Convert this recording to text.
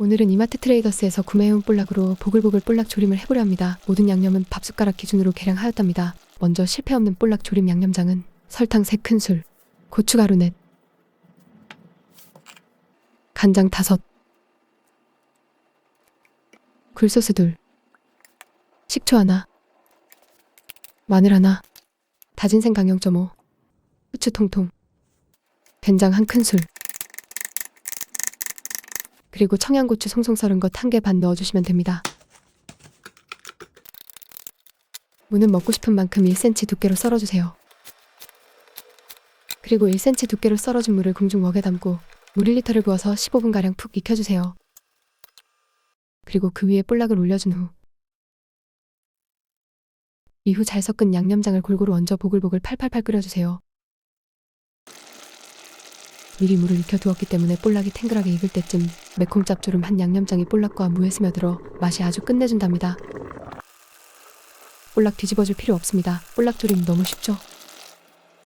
오늘은 이마트 트레이더스에서 구매해온 볼락으로 보글보글 볼락 조림을 해보려 합니다. 모든 양념은 밥숟가락 기준으로 계량하였답니다. 먼저 실패 없는 볼락 조림 양념장은 설탕 3큰술, 고춧가루 넷, 간장 5, 굴소스 둘, 식초 하나, 마늘 하나, 다진 생강 0.5, 후추 통통, 된장 한 큰술, 그리고 청양고추 송송 썰은 것 한 개 반 넣어주시면 됩니다. 무는 먹고 싶은 만큼 1cm 두께로 썰어주세요. 그리고 1cm 두께로 썰어준 물을 궁중 웍에 담고 물 1리터를 부어서 15분가량 푹 익혀주세요. 그리고 그 위에 볼락을 올려준 후 이후 잘 섞은 양념장을 골고루 얹어 보글보글 팔팔팔 끓여주세요. 미리 물을 익혀 두었기 때문에 볼락이 탱글하게 익을 때쯤 매콤 짭조름한 양념장이 볼락과 무에 스며들어 맛이 아주 끝내준답니다. 볼락 뒤집어줄 필요 없습니다. 볼락 조림 너무 쉽죠?